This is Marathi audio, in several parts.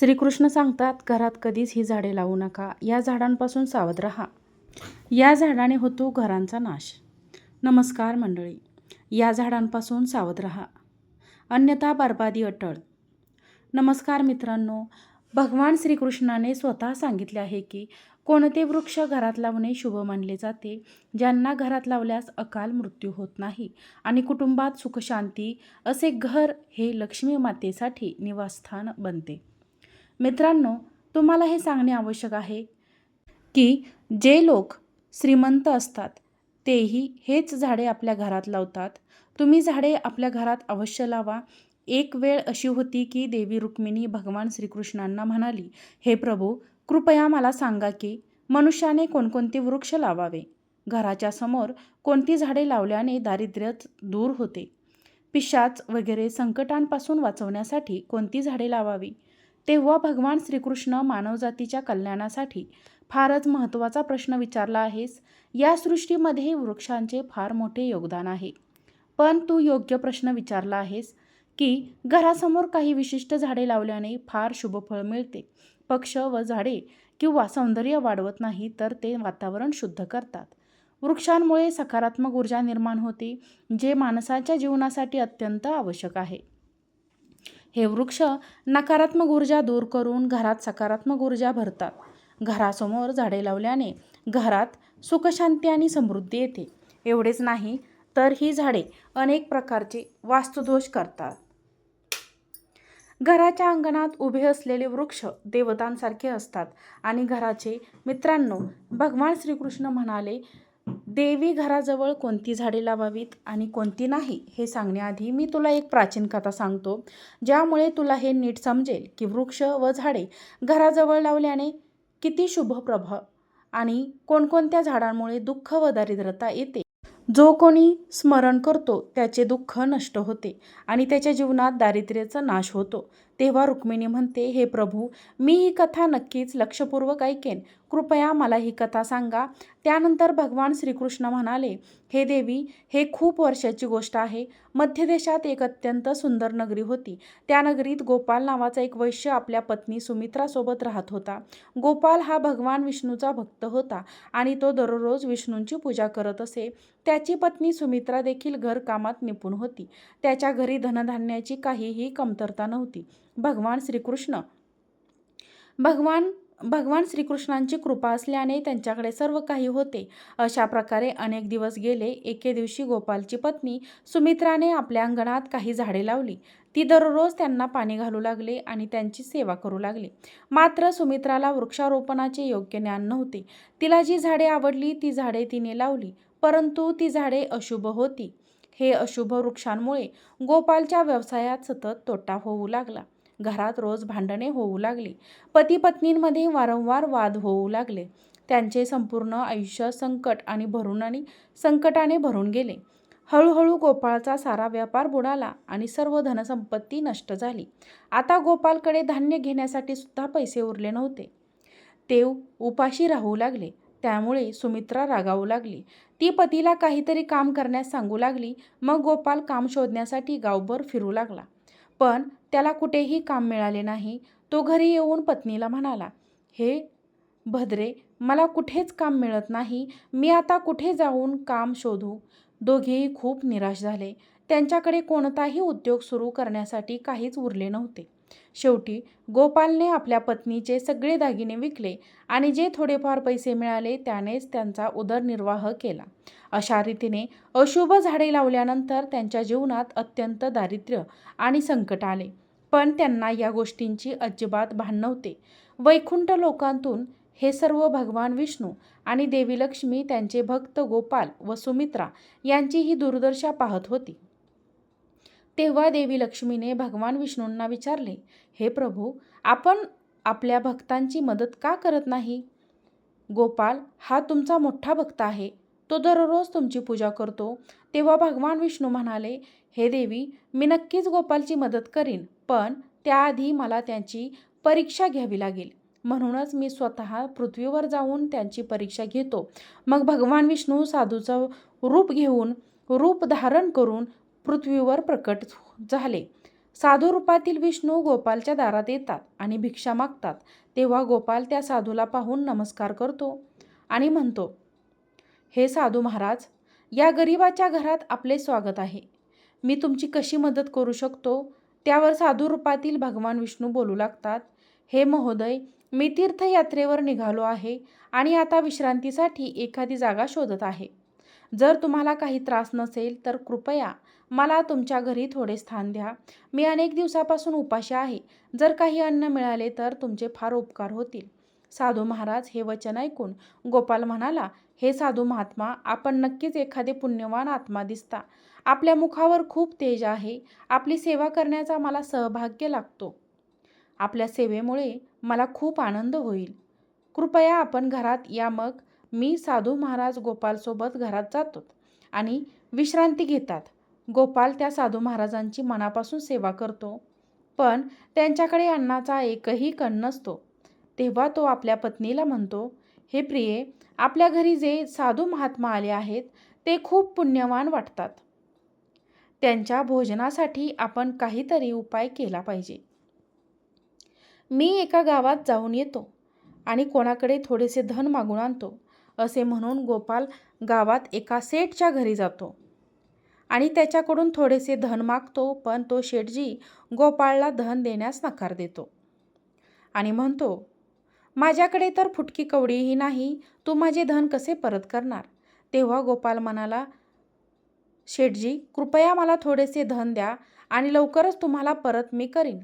श्रीकृष्ण सांगतात घरात कधीच ही झाडे लावू नका. या झाडांपासून सावध राहा. या झाडाने होतो घरांचा नाश. नमस्कार मंडळी. या झाडांपासून सावध राहा. अन्यथा बर्बादी अटळ. नमस्कार मित्रांनो. भगवान श्रीकृष्णाने स्वतः सांगितले आहे की कोणते वृक्ष घरात लावणे शुभ मानले जाते ज्यांना घरात लावल्यास अकाल मृत्यू होत नाही आणि कुटुंबात सुखशांती असे घर हे लक्ष्मी मातेसाठी निवासस्थान बनते. मित्रांनो तुम्हाला हे सांगणे आवश्यक आहे की जे लोक श्रीमंत असतात तेही हेच झाडे आपल्या घरात लावतात. तुम्ही झाडे आपल्या घरात अवश्य लावा. एक वेळ अशी होती की देवी रुक्मिणी भगवान श्रीकृष्णांना म्हणाली हे प्रभू कृपया मला सांगा की मनुष्याने कोणकोणते वृक्ष लावावे? घराच्या समोर कोणती झाडे लावल्याने दारिद्र्य दूर होते? पिशाच वगैरे संकटांपासून वाचवण्यासाठी कोणती झाडे लावावी? तेव्हा भगवान श्रीकृष्ण मानवजातीच्या कल्याणासाठी फारच महत्त्वाचा प्रश्न विचारला आहेस. या सृष्टीमध्ये वृक्षांचे फार मोठे योगदान आहे. पण तू योग्य प्रश्न विचारला आहेस की घरासमोर काही विशिष्ट झाडे लावल्याने फार शुभफळ मिळते. पक्ष व झाडे किंवा सौंदर्य वाढवत नाही तर ते वातावरण शुद्ध करतात. वृक्षांमुळे सकारात्मक ऊर्जा निर्माण होते जे माणसाच्या जीवनासाठी अत्यंत आवश्यक आहे. हे वृक्ष नकारात्मक ऊर्जा दूर करून घरात सकारात्मक ऊर्जा भरतात. घरासमोर झाडे लावल्याने घरात सुखशांती आणि समृद्धी येते. एवढेच नाही तर ही झाडे अनेक प्रकारचे वास्तुदोष करतात. घराच्या अंगणात उभे असलेले वृक्ष देवतांसारखे असतात आणि घराचे मित्रांनो भगवान श्रीकृष्ण म्हणाले देवी घराजवळ कोणती झाडे लावावीत आणि कोणती नाही हे सांगण्याआधी मी तुला एक प्राचीन कथा सांगतो ज्यामुळे तुला हे नीट समजेल की वृक्ष व झाडे घराजवळ लावल्याने किती शुभ प्रभाव आणि कोणकोणत्या झाडांमुळे दुःख व दारिद्रता येते. जो कोणी स्मरण करतो त्याचे दुःख नष्ट होते आणि त्याच्या जीवनात दारिद्र्याचा नाश होतो. तेव्हा रुक्मिणी म्हणते हे प्रभू मी ही कथा नक्कीच लक्षपूर्वक ऐकेन. कृपया मला ही कथा सांगा. त्यानंतर भगवान श्रीकृष्ण म्हणाले हे देवी हे खूप वर्षाची गोष्ट आहे. मध्य देशात एक अत्यंत सुंदर नगरी होती. त्या नगरीत गोपाल नावाचा एक वैश्य आपल्या पत्नी सुमित्रासोबत राहत होता. गोपाल हा भगवान विष्णूचा भक्त होता आणि तो दररोज विष्णूंची पूजा करत असे. त्याची पत्नी सुमित्रा देखील घरकामात निपुण होती. त्याच्या घरी धनधान्याची काहीही कमतरता नव्हती. भगवान श्रीकृष्ण भगवान भगवान श्रीकृष्णांची कृपा असल्याने त्यांच्याकडे सर्व काही होते. अशा प्रकारे अनेक दिवस गेले. एके दिवशी गोपालची पत्नी सुमित्राने आपल्या अंगणात काही झाडे लावली. ती दररोज त्यांना पाणी घालू लागले आणि त्यांची सेवा करू लागली. मात्र सुमित्राला वृक्षारोपणाचे योग्य ज्ञान नव्हते. तिला जी झाडे आवडली ती झाडे तिने लावली. परंतु ती झाडे अशुभ होती. हे अशुभ वृक्षांमुळे गोपालच्या व्यवसायात सतत तोटा होऊ लागला. घरात रोज भांडणे होऊ लागली. पती पत्नींमध्ये वारंवार वाद होऊ लागले. त्यांचे संपूर्ण आयुष्य संकट आणि भरून आणि संकटाने भरून गेले. हळूहळू गोपाळचा सारा व्यापार बुडाला आणि सर्व धनसंपत्ती नष्ट झाली. आता गोपालकडे धान्य घेण्यासाठी सुद्धा पैसे उरले नव्हते. ते उपाशी राहू लागले. त्यामुळे सुमित्रा रागावू लागली. ती पतीला काहीतरी काम करण्यास सांगू लागली. मग गोपाल काम शोधण्यासाठी गावभर फिरू लागला. पण त्याला कुठेही काम मिळाले नाही. तो घरी येऊन पत्नीला म्हणाला हे भद्रे मला कुठेच काम मिळत नाही. मी आता कुठे जाऊन काम शोधू? दोघेही खूप निराश झाले. त्यांच्याकडे कोणताही उद्योग सुरू करण्यासाठी काहीच उरले नव्हते. शेवटी गोपालने आपल्या पत्नीचे सगळे दागिने विकले आणि जे थोडेफार पैसे मिळाले त्यानेच त्यांचा उदरनिर्वाह केला. अशा रीतीने अशुभ झाडे लावल्यानंतर त्यांच्या जीवनात अत्यंत दारिद्र्य आणि संकट आले. पण त्यांना या गोष्टींची अजिबात भान नव्हते. वैकुंठ लोकांतून हे सर्व भगवान विष्णू आणि देवी लक्ष्मी त्यांचे भक्त गोपाल व सुमित्रा यांची ही दुर्दशा पाहत होती. तेव्हा देवी लक्ष्मीने भगवान विष्णूंना विचारले हे प्रभू आपण आपल्या भक्तांची मदत का करत नाही? गोपाल हा तुमचा मोठा भक्त आहे. तो दररोज तुमची पूजा करतो. तेव्हा भगवान विष्णू म्हणाले हे देवी मी नक्कीच गोपालची मदत करीन पण त्याआधी मला त्यांची परीक्षा घ्यावी लागेल. म्हणूनच मी स्वतः पृथ्वीवर जाऊन त्यांची परीक्षा घेतो. मग भगवान विष्णू साधूचं रूप घेऊन रूप धारण करून पृथ्वीवर प्रकट झाले. साधू रूपातील विष्णू गोपालच्या दारात येतात आणि भिक्षा मागतात. तेव्हा गोपाल त्या साधूला पाहून नमस्कार करतो आणि म्हणतो हे साधू महाराज या गरिबाच्या घरात आपले स्वागत आहे. मी तुमची कशी मदत करू शकतो त्यावर साधू रूपातील भगवान विष्णू बोलू लागतात हे महोदय मी तीर्थयात्रेवर निघालो आहे आणि आता विश्रांतीसाठी एखादी जागा शोधत आहे. जर तुम्हाला काही त्रास नसेल तर कृपया मला तुमच्या घरी थोडे स्थान द्या. मी अनेक दिवसापासून उपाशी आहे. जर काही अन्न मिळाले तर तुमचे फार उपकार होतील. साधू महाराज हे वचन ऐकून गोपाल म्हणाला हे साधू महात्मा आपण नक्कीच एखादे पुण्यवान आत्मा दिसता. आपल्या मुखावर खूप तेज आहे. आपली सेवा करण्याचा मला सहभाग्य लागतो. आपल्या सेवेमुळे मला खूप आनंद होईल. कृपया आपण घरात या मग. मी साधू महाराज गोपालसोबत घरात जातो आणि विश्रांती घेतात. गोपाल त्या साधू महाराजांची मनापासून सेवा करतो. पण त्यांच्याकडे अन्नाचा एकही कण नसतो. तेव्हा तो आपल्या पत्नीला म्हणतो हे प्रिये आपल्या घरी जे साधू महात्मा आले आहेत ते खूप पुण्यवान वाटतात. त्यांच्या भोजनासाठी आपण काहीतरी उपाय केला पाहिजे. मी एका गावात जाऊन येतो आणि कोणाकडे थोडेसे धन मागून आणतो असे म्हणून गोपाल गावात एका सेठच्या घरी जातो. आणि त्याच्याकडून थोडेसे धन मागतो पण तो शेठजी गोपाळला धन देण्यास नकार देतो. आणि म्हणतो माझ्याकडे तर फुटकी कवडीही नाही तू माझे धन कसे परत करणार? तेव्हा गोपाल म्हणाला शेठजी कृपया मला थोडेसे धन द्या आणि लवकरच तुम्हाला परत मी करीन.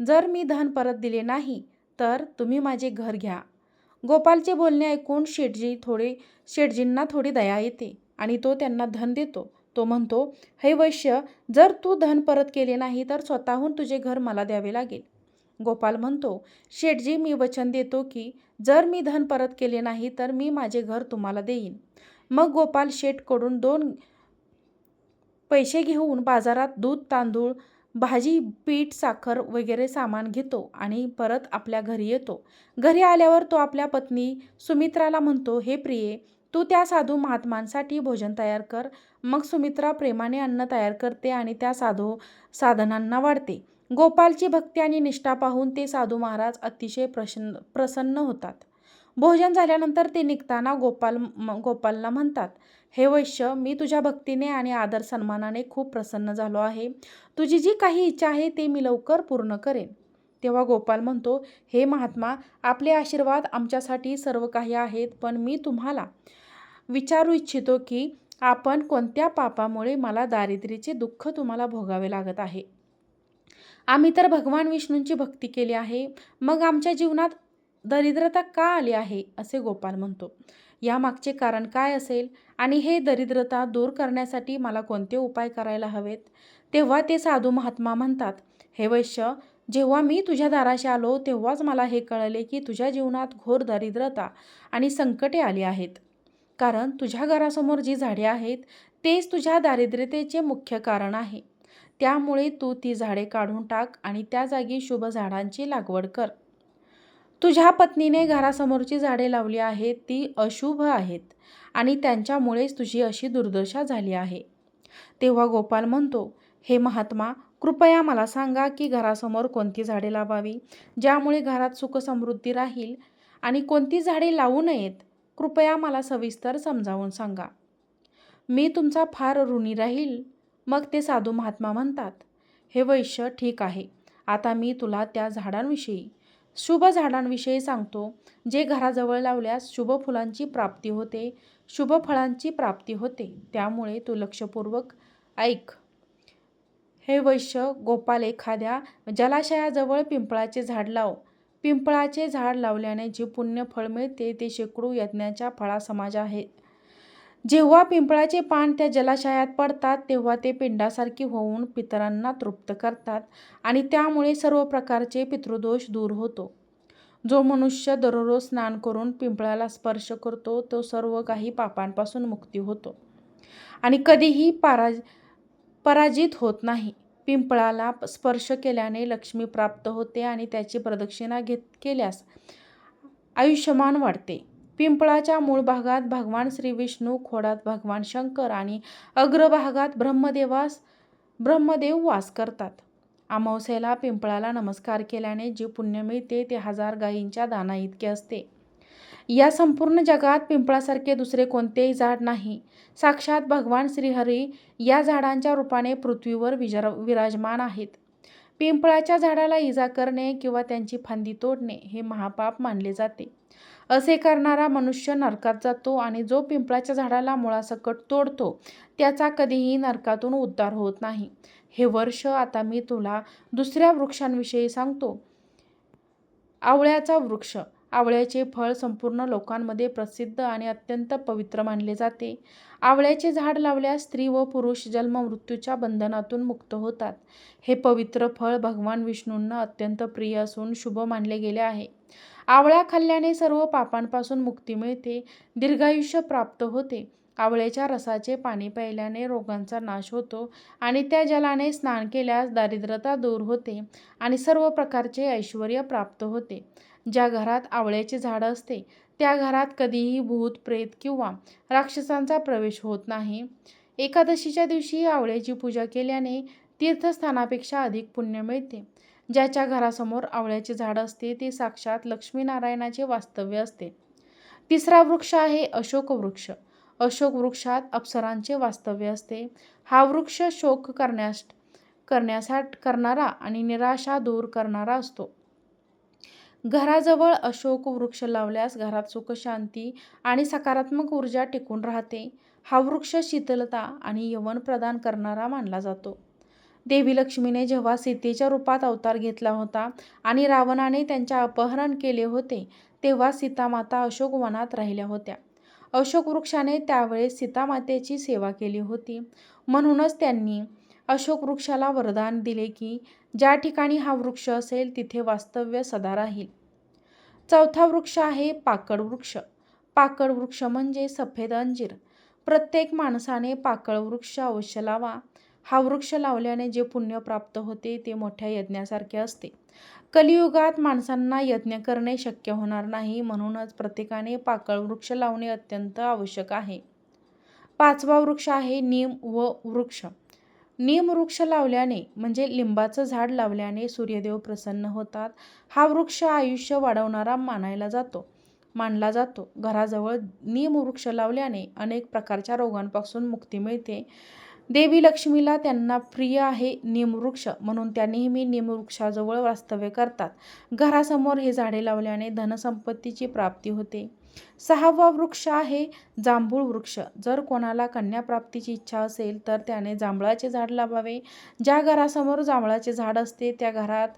जर मी धन परत दिले नाही तर तुम्ही माझे घर घ्या. गोपालचे बोलणे ऐकून शेठजी थोडे शेठजींना थोडी दया येते आणि तो त्यांना धन देतो. तो म्हणतो हे वैश्य जर तू धन परत केले नाही तर स्वतःहून तुझे घर मला द्यावे लागेल. गोपाल म्हणतो शेठजी मी वचन देतो की जर मी धन परत केले नाही तर मी माझे घर तुम्हाला देईन. मग गोपाल शेठकडून दोन पैसे घेऊन बाजारात दूध तांदूळ भाजी पीठ साखर वगैरे सामान घेतो आणि परत आपल्या घरी येतो. घरी आल्यावर तो आपल्या पत्नी सुमित्राला म्हणतो हे प्रिये तू त्या साधू महात्मांसाठी भोजन तयार कर मग सुमित्रा प्रेमाने अन्न तयार करते आणि त्या साधू साधनांना वाढते. गोपालची भक्ती आणि निष्ठा पाहून ते साधू महाराज अतिशय प्रसन्न प्रसन्न होतात. भोजन झाल्यानंतर ते निघताना गोपाल गोपालला म्हणतात हे वैश्य मी तुझ्या भक्तीने आणि आदर सन्मानाने खूप प्रसन्न झालो आहे. तुझी जी काही इच्छा आहे ते मी लवकर पूर्ण करेन. तेव्हा गोपाल म्हणतो हे महात्मा आपले आशीर्वाद आमच्यासाठी सर्व काही आहेत पण मी तुम्हाला विचारू इच्छितो की आपण कोणत्या पापामुळे मला दारिद्र्याचे दुःख तुम्हाला भोगावे लागत आहे? आम्ही तर भगवान विष्णूंची भक्ती केली आहे. मग आमच्या जीवनात दरिद्रता का आली आहे? असे गोपाल म्हणतो. यामागचे कारण काय असेल? आणि हे दरिद्रता दूर करण्यासाठी मला कोणते उपाय करायला हवेत? तेव्हा ते साधू महात्मा म्हणतात हे वैश्य जेव्हा मी तुझ्या दाराशी आलो तेव्हाच मला हे कळले की तुझ्या जीवनात घोर दरिद्रता आणि संकटे आली आहेत. कारण तुझ्या घरासमोर जी झाडे आहेत तेच तुझ्या दारिद्र्यतेचे मुख्य कारण आहे. त्यामुळे तू ती झाडे काढून टाक आणि त्या जागी शुभ झाडांची लागवड कर. तुझ्या पत्नीने घरासमोरची झाडे लावली आहेत ती अशुभ आहेत आणि त्यांच्यामुळेच तुझी अशी दुर्दशा झाली आहे. तेव्हा गोपाल म्हणतो हे महात्मा कृपया मला सांगा की घरासमोर कोणती झाडे लावावी ज्यामुळे घरात सुखसमृद्धी राहील आणि कोणती झाडे लावू नयेत? कृपया मला सविस्तर समजावून सांगा. मी तुमचा फार ऋणी राहील. मग ते साधू महात्मा म्हणतात हे वैश्य ठीक आहे. आता मी तुला त्या झाडांविषयी शुभ झाडांविषयी सांगतो जे घराजवळ लावल्यास शुभ फुलांची प्राप्ती होते शुभ फळांची प्राप्ती होते. त्यामुळे तू लक्षपूर्वक ऐक. हे वैश्य गोपाल एखाद्या जलाशयाजवळ पिंपळाचे झाड लाव. पिंपळाचे झाड लावल्याने जे पुण्य फळ मिळते ते शेकडो यज्ञाच्या फळासमाज आहे. जेव्हा पिंपळाचे पान त्या जलाशयात पडतात तेव्हा ते पिंडासारखी होऊन पितरांना तृप्त करतात आणि त्यामुळे सर्व प्रकारचे पितृदोष दूर होतो. जो मनुष्य दररोज स्नान करून पिंपळाला स्पर्श करतो तो सर्व काही पापांपासून मुक्ती होतो आणि कधीही पराज पराजित होत नाही. पिंपळाला स्पर्श केल्याने लक्ष्मी प्राप्त होते आणि त्याची प्रदक्षिणा घेत केल्यास आयुष्यमान वाढते. पिंपळाच्या मूळ भागात भगवान श्री विष्णू खोडात भगवान शंकर आणि अग्रभागात ब्रह्मदेवास ब्रह्मदेव वास करतात. अमावस्येला पिंपळाला नमस्कार केल्याने जे पुण्य मिळते ते हजार गायींच्या दाना इतके असते. या संपूर्ण जगात पिंपळासारखे दुसरे कोणतेही झाड नाही. साक्षात भगवान श्रीहरी या झाडांच्या रूपाने पृथ्वीवर विजर विराजमान आहेत. पिंपळाच्या झाडाला इजा करणे किंवा त्यांची फांदी तोडणे हे महापाप मानले जाते. असे करणारा मनुष्य नरकात जातो आणि जो पिंपळाच्या झाडाला मुळासकट तोडतो त्याचा कधीही नरकातून उद्धार होत नाही. हे वर्ष आता मी तुला दुसऱ्या वृक्षांविषयी सांगतो. आवळ्याचा वृक्ष आवळ्याचे फळ संपूर्ण लोकांमध्ये प्रसिद्ध आणि अत्यंत पवित्र मानले जाते. आवळ्याचे झाड लावल्यास स्त्री व पुरुष जन्म मृत्यूच्या बंधनातून मुक्त होतात. हे पवित्र फळ भगवान विष्णूंना अत्यंत प्रिय असून शुभ मानले गेले आहे. आवळा खाल्ल्याने सर्व पापांपासून मुक्ती मिळते दीर्घायुष्य प्राप्त होते. आवळ्याच्या रसाचे पाणी प्यायल्याने रोगांचा नाश होतो आणि त्या जलाने स्नान केल्यास दारिद्रता दूर होते आणि सर्व प्रकारचे ऐश्वर प्राप्त होते. ज्या घरात आवळ्याचे झाड असते त्या घरात कधीही भूत प्रेत किंवा राक्षसांचा प्रवेश होत नाही. एकादशीच्या दिवशी आवळ्याची पूजा केल्याने तीर्थस्थानापेक्षा अधिक पुण्य मिळते. ज्याच्या घरासमोर आवळ्याचे झाड असते ते साक्षात लक्ष्मीनारायणाचे वास्तव्य असते. तिसरा वृक्ष आहे अशोक वृक्ष. अशोक वृक्षात अप्सरांचे वास्तव्य असते. हा वृक्ष शोक करण्यास करण्यासाठी करणारा आणि निराशा दूर करणारा असतो. घराजवळ अशोक वृक्ष लावल्यास घरात सुखशांती आणि सकारात्मक ऊर्जा टिकून राहते. हा वृक्ष शीतलता आणि यवन प्रदान करणारा मानला जातो. देवी लक्ष्मीने जेव्हा सीतेच्या रूपात अवतार घेतला होता आणि रावणाने त्यांच्या अपहरण केले होते तेव्हा सीतामाता अशोक वनात राहिल्या होत्या. अशोक वृक्षाने त्यावेळेस सीतामातेची सेवा केली होती. म्हणूनच त्यांनी अशोक वृक्षाला वरदान दिले की ज्या ठिकाणी हा वृक्ष असेल तिथे वास्तव्य सदा राहील. चौथा वृक्ष आहे पाकड वृक्ष. पाकड वृक्ष म्हणजे सफेद अंजीर. प्रत्येक माणसाने पाकळ वृक्ष अवश्य लावा. हा वृक्ष लावल्याने जे पुण्य प्राप्त होते ते मोठ्या यज्ञासारखे असते. कलियुगात माणसांना यज्ञ करणे शक्य होणार नाही म्हणूनच प्रत्येकाने पाकळ वृक्ष लावणे अत्यंत आवश्यक आहे. पाचवा वृक्ष आहे नीम व वृक्ष. नीम वृक्ष लावल्याने म्हणजे लिंबाचं झाड लावल्याने सूर्यदेव प्रसन्न होतात. हा वृक्ष आयुष्य वाढवणारा मानायला जातो. मानला जातो. घराजवळ नीम वृक्ष लावल्याने अनेक प्रकारच्या रोगांपासून मुक्ती मिळते. देवी लक्ष्मीला त्यांना प्रिय आहे निमवृक्ष म्हणून त्या नेहमी निमवृक्षाजवळ वास्तव्य करतात. घरासमोर हे झाडे लावल्याने धनसंपत्तीची प्राप्ती होते. सहावा वृक्ष आहे जांभूळ वृक्ष. जर कोणाला कन्याप्राप्तीची इच्छा असेल तर त्याने जांभळाचे झाड लावावे. ज्या घरासमोर जांभळाचे झाड असते त्या घरात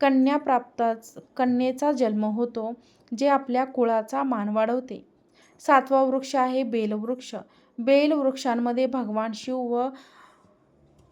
कन्याप्राप्ताच कन्येचा जन्म होतो जे आपल्या कुळाचा मान वाढवते. सातवा वृक्ष आहे बेलवृक्ष. बेल वृक्षांमध्ये भगवान शिव व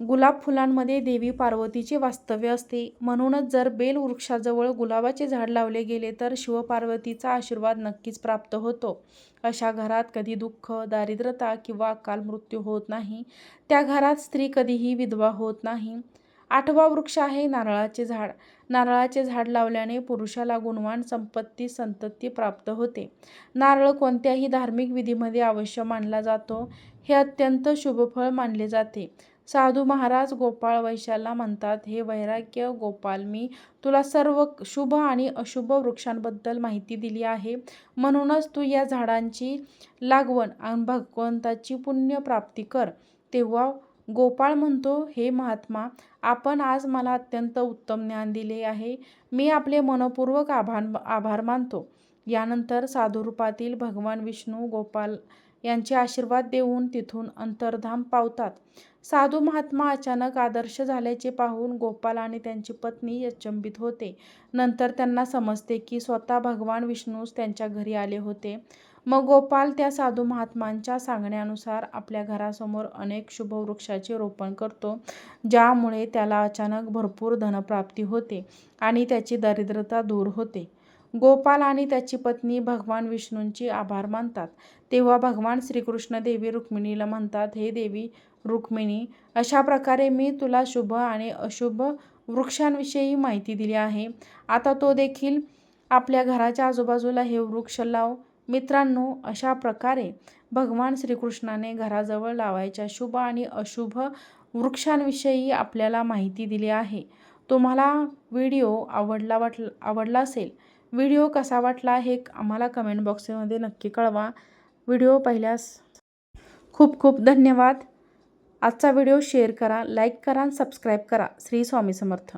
गुलाब फुलांमध्ये देवी पार्वतीचे वास्तव्य असते. म्हणूनच जर बेल वृक्षाजवळ गुलाबाचे झाड लावले गेले तर शिवपार्वतीचा आशीर्वाद नक्कीच प्राप्त होतो. अशा घरात कधी दुःख दारिद्रता किंवा अकाल मृत्यू होत नाही. त्या घरात स्त्री कधीही विधवा होत नाही. आठवा वृक्ष आहे नारळाचे झाड. नारळाचे झाड लावल्याने पुरुषाला गुणवान संपत्ती संतती प्राप्त होते. नारळ कोणत्याही धार्मिक विधीमध्ये अवश्य मानला जातो. हे अत्यंत शुभफळ मानले जाते. साधू महाराज गोपाळ वैशाला म्हणतात हे वैराग्य गोपाल मी तुला सर्व शुभ आणि अशुभ वृक्षांबद्दल माहिती दिली आहे. म्हणूनच तू या झाडांची लागवण आणि भगवंताची पुण्य प्राप्ती कर. तेव्हा गोपाळ म्हणतो हे महात्मा आपण आज मला अत्यंत उत्तम ज्ञान दिले आहे. मी आपले मनपूर्वक आभार आभार मानतो. यानंतर साधुरूपातील भगवान विष्णू गोपाल यांचे आशीर्वाद देऊन तिथून अंतर्धाम पावतात. साधू महात्मा अचानक आदर्श झाल्याचे पाहून गोपाल आणि त्यांची पत्नी अचंबित होते. नंतर त्यांना समजते की स्वतः भगवान विष्णूच त्यांच्या घरी आले होते. मग गोपाल त्या साधू महात्मांच्या सांगण्यानुसार आपल्या घरासमोर अनेक शुभवृक्षाचे रोपण करतो ज्यामुळे त्याला अचानक भरपूर धनप्राप्ती होते आणि त्याची दरिद्रता दूर होते. गोपाल आणि त्याची पत्नी भगवान विष्णूंची आभार मानतात. तेव्हा भगवान श्रीकृष्ण देवी रुक्मिणीला म्हणतात हे देवी रुक्मिणी अशा प्रकारे मी तुला शुभ आणि अशुभ वृक्षांविषयी माहिती दिली आहे. आता तो देखील आपल्या घराच्या आजूबाजूला हे वृक्ष लाव. मित्रांनो अशा प्रकारे भगवान श्रीकृष्णाने घराजवळ लावायच्या शुभ आणि अशुभ वृक्षांविषयी आपल्याला माहिती दिली आहे. तुम्हाला व्हिडिओ आवडला वाटला आवडला असेल व्हिडिओ कसा वाटला हे आम्हाला कमेंट बॉक्समध्ये नक्की कळवा. व्हिडिओ पाहिल्यास खूप खूप धन्यवाद. आजचा व्हिडिओ शेअर करा लाईक करा आणि सबस्क्राईब करा. श्री स्वामी समर्थ.